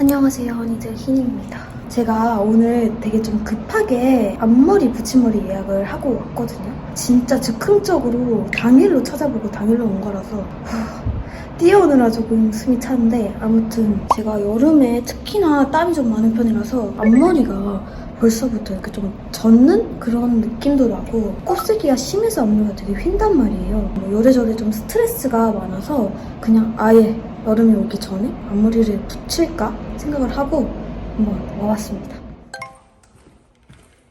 안녕하세요. 허니들 흰입니다. 제가 오늘 되게 좀 급하게 앞머리 붙임머리 예약을 하고 왔거든요. 진짜 즉흥적으로 당일로 찾아보고 당일로 온 거라서 후, 뛰어오느라 조금 숨이 차는데 아무튼 제가 여름에 특히나 땀이 좀 많은 편이라서 앞머리가 벌써부터 이렇게 좀 젖는 그런 느낌도 나고 곱슬기가 심해서 앞머리가 되게 휜단 말이에요. 뭐 요래저래 좀 스트레스가 많아서 그냥 아예 여름이 오기 전에 앞머리를 붙일까 생각을 하고 한번 와봤습니다.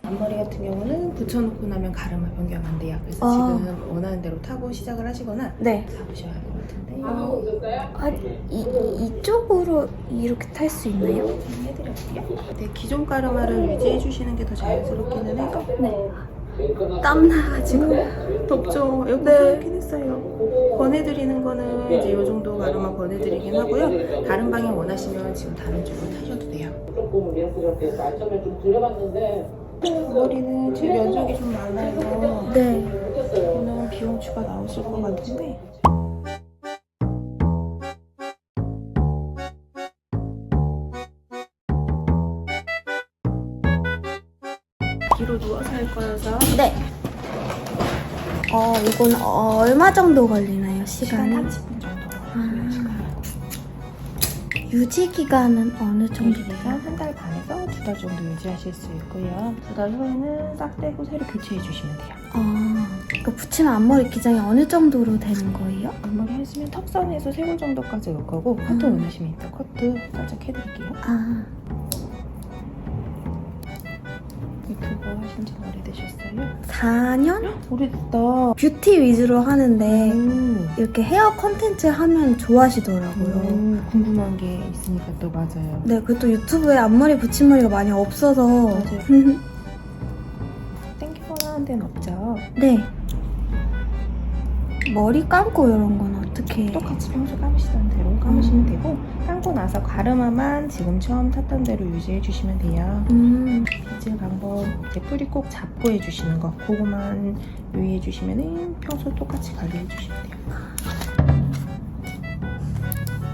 앞머리 같은 경우는 붙여놓고 나면 가르마 변경 안 돼요. 그래서 아. 지금 원하는 대로 타고 시작을 하시거나 네. 잡으셔야 할 것 같은데 아, 이, 이, 이쪽으로 이렇게 탈 수 있나요? 해드릴게요. 네, 기존 가르마를 유지해 주시는 게 더 자연스럽기는 해요. 네. 땀 나가지고. 덥죠? 여기 네. 그렇긴 했어요. 권해드리는 거는 이제 이 정도 가르마 권해드리긴 하고요. 다른 방향 원하시면 지금 다른 쪽으로 타셔도 돼요. 머리는 지금 면적이 좀 많아요. 네. 오늘 비용 추가 나오실 것 같은데 뒤로 누워서 할 거여서 네. 어, 이건 얼마 정도 걸리나요, 시간 시간이? 30분 정도 아. 걸리시고요. 유지 기간은 어느 정도 기간 돼요? 한달 반에서 두 달 정도 유지하실 수 있고요. 두 달 후에는 싹 떼고 새로 교체해 주시면 돼요. 아, 그 붙이면 앞머리 기장이 어느 정도로 되는 거예요? 앞머리 하시면 턱선에서 쇄골 정도까지 올 거고 커트 음. 원하시면 이따 커트 살짝 해드릴게요. 아, 유튜브 하신 지 오래되셨어요? 4년? 오래됐다. 뷰티 위주로 하는데 음. 이렇게 헤어 컨텐츠 하면 좋아하시더라고요. 음, 궁금한 게 있으니까 또 맞아요. 네, 그것도 유튜브에 앞머리 붙임머리가 많이 없어서. 맞아요. 땡기거나 한 데는 없죠. 네. 머리 감고 이런 건 어떻게? 똑같이 평소 감으시던 대로 감으시면 되고 감고 나서 가르마만 지금 처음 탔던 대로 유지해 주시면 돼요. 음, 빗질 방법 이제 뿌리 꼭 잡고 해주시는 거 그거만 유의해 주시면은 평소 똑같이 관리해 주시면 돼요.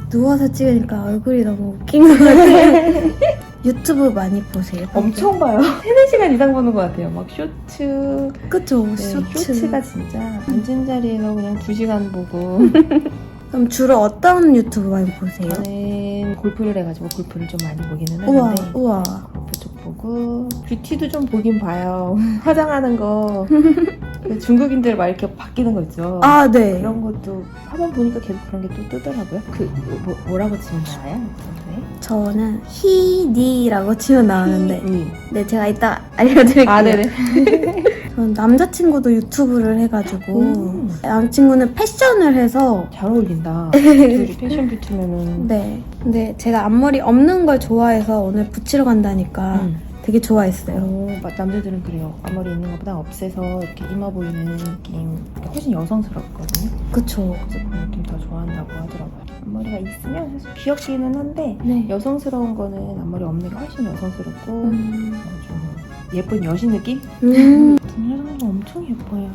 누워서 찍으니까 얼굴이 너무 웃긴 것 같아요. 유튜브 많이 보세요? 엄청 봐요. 3, 4시간 이상 보는 것 같아요. 막 쇼츠, 그쵸, 네, 쇼츠. 쇼츠가 진짜 앉은 자리에서 그냥 2시간 보고 그럼 주로 어떤 유튜브 많이 보세요? 저는 골프를 해가지고 골프를 좀 많이 보기는 우와, 하는데 우와. 골프 쪽 보고 뷰티도 좀 보긴 봐요. 화장하는 거그 중국인들 막 이렇게 바뀌는 거 있죠. 아, 네. 그런 것도 한번 보니까 계속 그런 게 또 뜨더라고요. 그 뭐, 뭐라고 치면 나와요? 네. 저는 히니라고 치면 나오는데. 음. 네, 제가 이따 알려드릴게요. 아 네네. 저는 남자친구도 유튜브를 해가지고 음. 남자친구는 패션을 해서 잘 어울린다. 둘이 패션 뷰티면은. 네 근데 제가 앞머리 없는 걸 좋아해서 오늘 붙이러 간다니까 음. 되게 좋아했어요 어, 마- 남자들은 그래요. 앞머리 있는 것보다 없애서 이렇게 이마 보이는 느낌 훨씬 여성스럽거든요. 그쵸 그래서 그 느낌 더 좋아한다고 하더라고요. 앞머리가 있으면 사실 귀엽기는 한데 네 여성스러운 거는 앞머리 없는 게 훨씬 여성스럽고 음. 어, 좀 예쁜 여신 느낌? 음. 분야상도 엄청 예뻐요.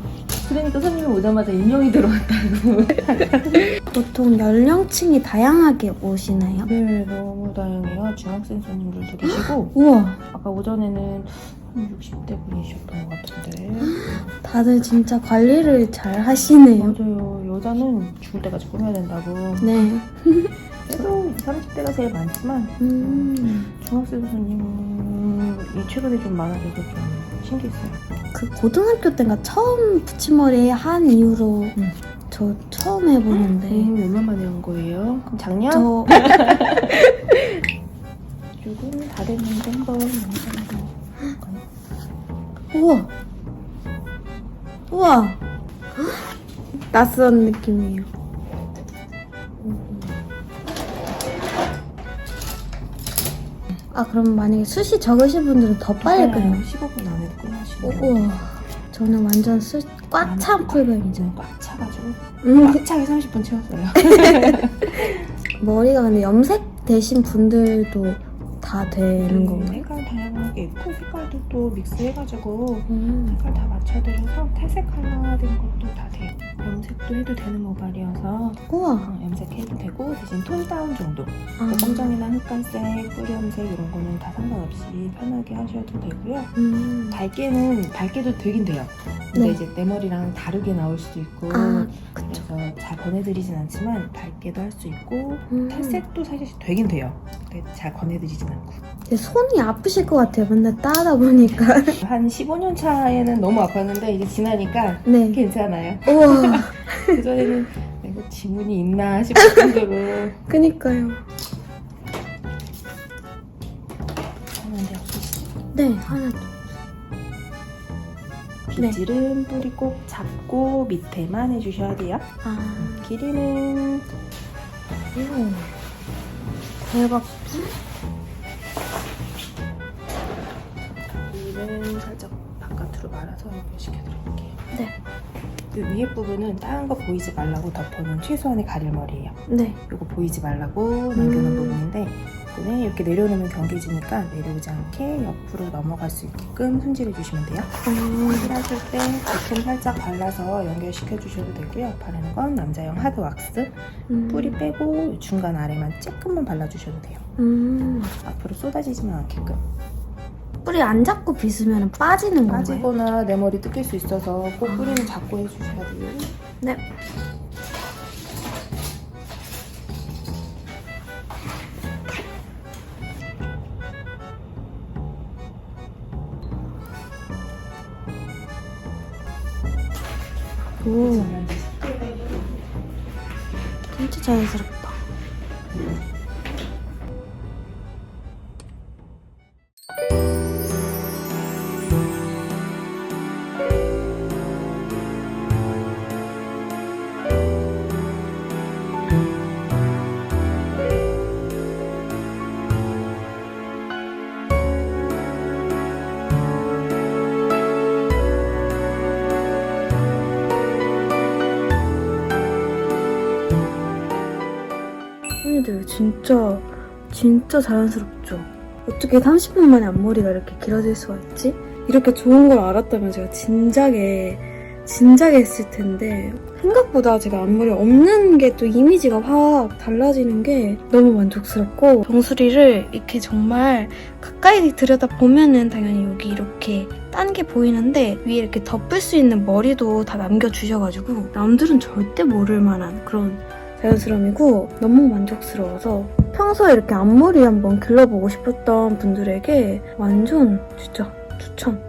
그러니까 선생님 오자마자 인형이 들어왔다고. 보통 연령층이 다양하게 오시나요? 네, 너무 다양해요. 중학생 손님들도 계시고 우와 아까 오전에는 한 60대 분이셨던 것 같은데 다들 진짜 관리를 잘 하시네요 맞아요. 여자는 죽을 때까지 꾸며야 된다고. 네 그래도 20, 30대가 제일 많지만 음. 중학생 손님 이 최근에 좀 많아져서 좀 신기했어요. 그 고등학교 때가 처음 붙임머리 한 이후로 음. 저 처음 해보는데 음, 얼마 만에 한 거예요? 그럼 작년? 저 조금 다 됐는데 한번 영상 한번 볼까요? 우와. 우와. 낯선 느낌이에요. 아, 그럼 만약에 숱이 적으신 분들은 더 빨리 끝나요? 15분 안에 끝나시는 우- 우와. 저는 완전 숱꽉찬 풀뱀이죠. 이제 꽉 차가지고 음, 꽉 차게 30분 채웠어요. 머리가 근데 염색 되신 분들도 다 되는 건가요? 색깔 다양하게 있고 색깔도 또 믹스해가지고 음. 색깔 다 맞춰드려서 탈색 컬러된 것도 다 돼요. 염색도 해도 되는 모발이어서 우와. 어, 염색해도 되고 대신 톤 다운 정도 아. 검정이나 흑갈색, 뿌리 염색 이런 거는 다 상관없이 편하게 하셔도 되고요. 음. 밝게는 밝게도 되긴 돼요. 근데 네. 이제 내 머리랑 다르게 나올 수도 있고 아. 그래서 잘 권해드리진 않지만 밝게도 할 수 있고 음. 탈색도 사실 되긴 돼요. 근데 잘 권해드리진 않고 제 손이 아프실 것 같아요. 맨날 따다 보니까. 한 15년 차에는 너무 아팠는데 이제 지나니까 네. 괜찮아요. 우와. 그 전에는 내가 지문이 있나 싶을 정도로 그니까요. 네, 하나 더. 네. 빗질은 뿌리 꼭 잡고 밑에만 해주셔야 돼요. 아. 길이는 오. 대박. 길이는 살짝 바깥으로 말아서 연결시켜드릴게요. 네. 그 위에 부분은 다른 거 보이지 말라고 덮어놓은 최소한의 가릴 머리예요. 네. 이거 보이지 말라고 남겨놓은 음. 부분인데 이거는 이렇게 내려놓으면 경계지니까 내려오지 않게 옆으로 넘어갈 수 있게끔 손질해 주시면 돼요. 어. 손질하실 때 제품 살짝 발라서 연결시켜 주셔도 되고요. 바르는 건 남자용 하드 왁스 음. 뿌리 빼고 중간 아래만 조금만 발라주셔도 돼요. 음. 앞으로 쏟아지지만 않게끔. 뿌리 안 잡고 빗으면 빠지는 건가요? 빠지거나 내 머리 뜯길 수 있어서 꼭 뿌리는 잡고 해주셔야 돼요. 네. 오, 진짜 자연스럽다. 진짜 진짜 자연스럽죠? 어떻게 30분 만에 앞머리가 이렇게 길어질 수가 있지? 이렇게 좋은 걸 알았다면 제가 진작에 진작에 했을 텐데 생각보다 제가 앞머리 없는 게 또 이미지가 확 달라지는 게 너무 만족스럽고 정수리를 이렇게 정말 가까이 들여다 보면은 당연히 여기 이렇게 딴 게 보이는데 위에 이렇게 덮을 수 있는 머리도 다 남겨주셔가지고 남들은 절대 모를 만한 그런 자연스러움이고 너무 만족스러워서 평소에 이렇게 앞머리 한번 길러보고 싶었던 분들에게 완전 진짜 추천.